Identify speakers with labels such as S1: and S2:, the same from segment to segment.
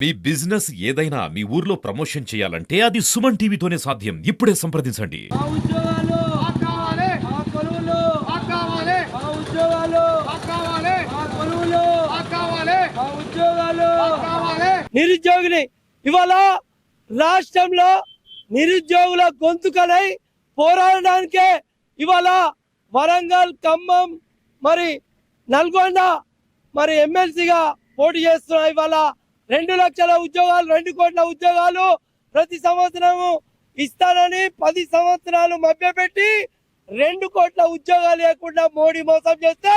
S1: మీ business ఏదైనా మీ ఊర్లో promotion చేయాలంటే అది సుమన్ టీవీతోనే సాధ్యం. ఇప్పుడే సంప్రదించండి.
S2: నిరుద్యోగిని ఇవాళ రాష్ట్రంలో నిరుద్యోగుల గొంతుకలై పోరాడడానికే ఇవాళ వరంగల్ ఖమ్మం మరి నల్గొండ మరి ఎమ్మెల్సీగా పోటీ చేస్తున్న ఇవాళ రెండు లక్షల ఉద్యోగాలు రెండు కోట్ల ఉద్యోగాలు ప్రతి సంవత్సరము ఇస్తానని పది సంవత్సరాలు మభ్యపెట్టి రెండు కోట్ల ఉద్యోగాలు లేకుండా మోడీ మోసం చేస్తే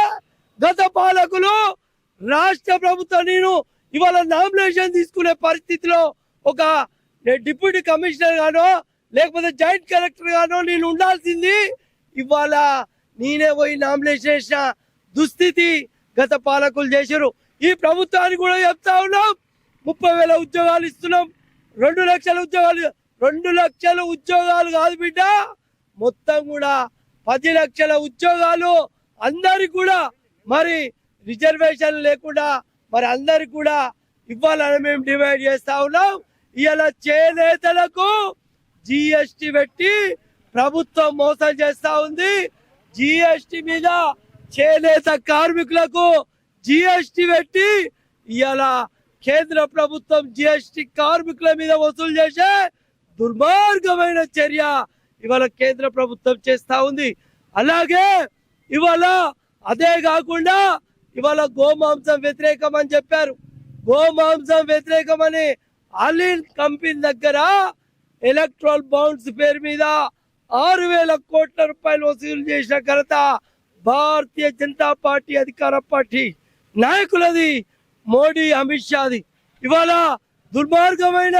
S2: గత పాలకులు రాష్ట్ర ప్రభుత్వం నేను ఇవాళ నామినేషన్ తీసుకునే పరిస్థితిలో ఒక డిప్యూటీ కమిషనర్ గానో లేకపోతే జాయింట్ కలెక్టర్ గానో నేను ఉండాల్సింది. ఇవాళ నేనే పోయి నామినేషన్ చేసిన దుస్థితి గత పాలకులు చేశారు. ఈ ప్రభుత్వానికి కూడా చెప్తా ఉన్నాం. ముప్పై వేల ఉద్యోగాలు ఇస్తున్నాం. రెండు లక్షల ఉద్యోగాలు. రెండు లక్షల ఉద్యోగాలు కాదు బిడ్డ. మొత్తం కూడా పది లక్షల ఉద్యోగాలు అందరికి కూడా మరి రిజర్వేషన్ లేకుండా మరి అందరికి కూడా ఇవ్వాలని మేము డివైడ్ చేస్తా ఉన్నాం. ఇలా చేనేతలకు జిఎస్టి పెట్టి ప్రభుత్వం మోసం చేస్తా ఉంది. జిఎస్టి మీద చేనేత కార్మికులకు జిఎస్టి పెట్టి ఇలా కేంద్ర ప్రభుత్వం జిఎస్టి కార్మికుల మీద వసూలు చేసే దుర్మార్గమైన చర్య ఇవాళ కేంద్ర ప్రభుత్వం చేస్తా ఉంది. అలాగే ఇవాళ అదే కాకుండా ఇవాళ గోమాంసం వ్యతిరేకం అని చెప్పారు. గోమాంసం వ్యతిరేకం అని అలీన్ కంపెనీ దగ్గర ఎలక్ట్రల్ బౌండ్స్ పేరు మీద ఆరు వేల కోట్ల రూపాయలు వసూలు చేసిన ఘనత భారతీయ జనతా పార్టీ అధికార పార్టీ నాయకులది. మోడీ అమిత్ షాది. ఇవాళ దుర్మార్గమైన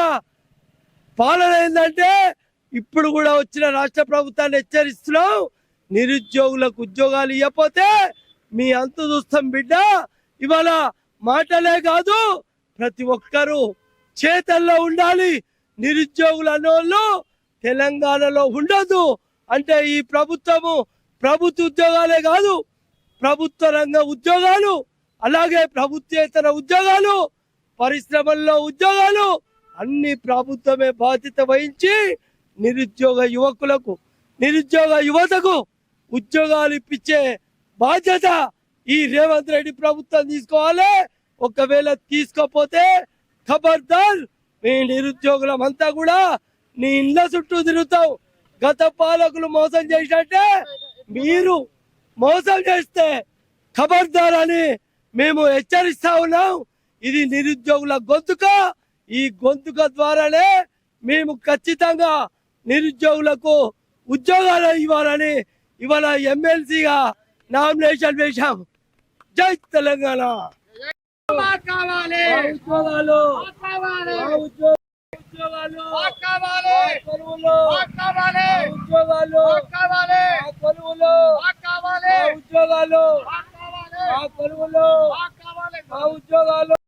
S2: పాలన ఏంటంటే ఇప్పుడు కూడా వచ్చిన రాష్ట్ర ప్రభుత్వాన్ని హెచ్చరిస్తున్నాం. నిరుద్యోగులకు ఉద్యోగాలు ఇవ్వకపోతే మీ అంత చూస్తాం బిడ్డ. ఇవాళ మాటలే కాదు ప్రతి ఒక్కరూ చేతల్లో ఉండాలి. నిరుద్యోగులు అనేవాళ్ళు తెలంగాణలో ఉండదు అంటే ఈ ప్రభుత్వము ప్రభుత్వ ఉద్యోగాలే కాదు ప్రభుత్వ రంగ ఉద్యోగాలు అలాగే ప్రభుత్వేతర ఉద్యోగాలు పరిశ్రమల్లో ఉద్యోగాలు అన్ని ప్రభుత్వమే బాధ్యత వహించి నిరుద్యోగ యువకులకు నిరుద్యోగ యువతకు ఉద్యోగాలు ఇప్పించే బాధ్యత ఈ రేవంత్ రెడ్డి ప్రభుత్వం తీసుకోవాలి. ఒకవేళ తీసుకోపోతే ఖబర్దార్ మీ నిరుద్యోగులం అంతా కూడా నీ ఇళ్ళ చుట్టూ తిరుగుతాం గత పాలకులు మోసం చేసినట్టే మీరు మోసం చేస్తే ఖబర్దార్ అని మేము హెచ్చరిస్తా ఉన్నాం. ఇది నిరుద్యోగుల గొంతుక. ఈ గొంతుక ద్వారానే మేము ఖచ్చితంగా నిరుద్యోగులకు ఉద్యోగాలు ఇవ్వాలని ఇవాళ ఎమ్మెల్సీగా నామినేషన్ వేశాం. జై తెలంగాణ. ఉద్యోగాలు. ఉద్యోగాలు. ఉద్యోగాలు.
S3: కావాలి
S2: మా